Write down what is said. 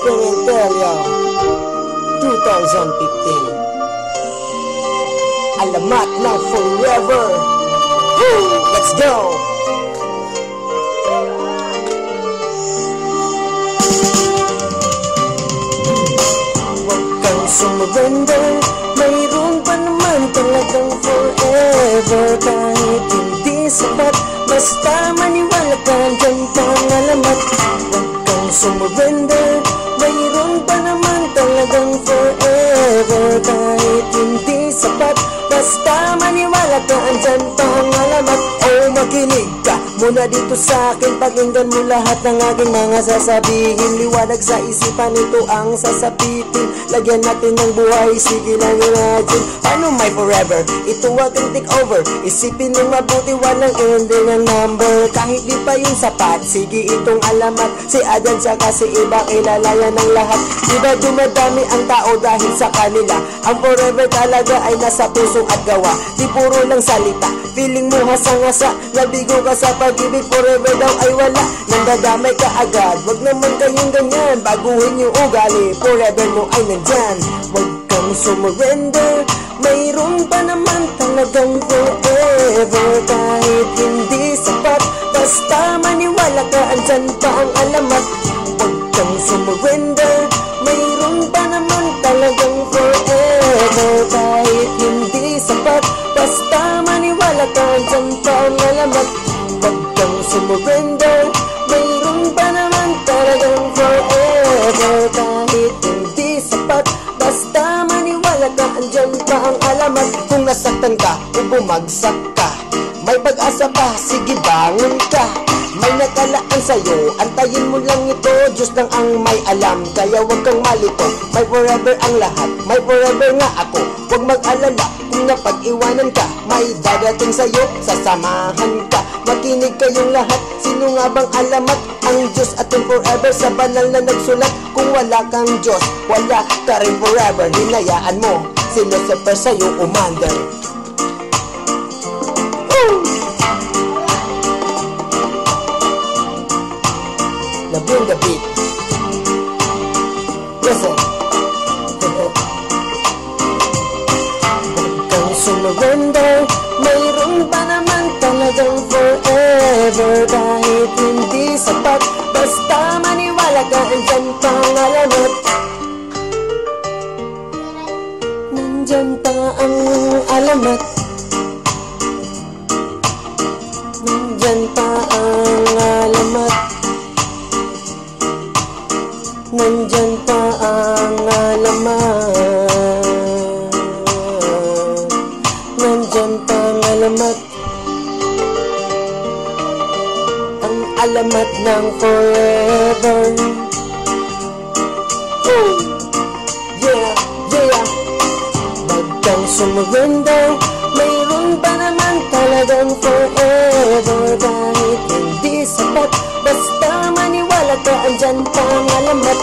2015 Alamat ng forever! Let's go! Huwag kang sumurrender Mayroon pa naman talagang forever Kahit hindi sapat Basta maniwala ka dyan pang alamat Huwag kang sumurrender maniwala ka andyan pang alamat Oh makinig ka muna dito sa akin Pakinggan mo lahat ng aking mga sasabihin. Liwanag sa isipan ito ang sasapitin Lagyan natin ng buhay, sige lang imagine. Paano my forever? Ito aking take over Isipin ng mabuti, walang ending ang number. Kahit di pa yung sapat, sige itong alamat. Si Adan saka si iba kilala yan ng lahat. Diba dumadami ang tao dahil sa kanila? Ang forever talaga ay nasa puso at gawa. Di puro lang salita, feeling mo hasang-hasa Nabigo ka sa pag-ibig, forever daw ay wala. Nandadamay ka agad, wag naman kayong ganyan. Baguhin yung ugali, forever mo ay nandyan. Wag kang sumurrender. Mayroon pa naman talagang forever? Kahit hindi sapat. Basta maniwala ka, andyan pa ang alamat. Wag kang sumurrender kang sumurrender Mayroon pa naman talagang forever? Kahit hindi sapat Basta maniwala ka, andyan pa ang alamat. Kung nasaktan ka o bumagsak ka May pag-asa pa, sige bangon ka. May nakalaan sa'yo, antayin mo lang ito Diyos lang ang may alam, kaya wag kang malito May forever ang lahat, may forever nga ako Huwag mag-alala. Kung napag-iwanan ka May dadating sa'yo, sasamahan ka Makinig kayong lahat, sino nga bang alamat? Ang Diyos at yung forever sa banal na nagsulat. Kung wala kang Diyos, wala ka rin forever. Hinayaan mo, si Lucifer sa'yo umander? Now bring the beat. Listen. Huwag kang sumurrender talagang forever Kahit hindi sapat Basta maniwala ka Andyan pa ang alamat Nandyan pa ang alamat Nandyan pa ang alamat Nandyan pa ang alamat Nandyan pa ang alamat alamat ng forever. Woo! Yeah, yeah. Wag kang sumurrender Mayroon pa naman talagang forever? Kahit hindi sapat Basta maniwala ka andyan pa ang alamat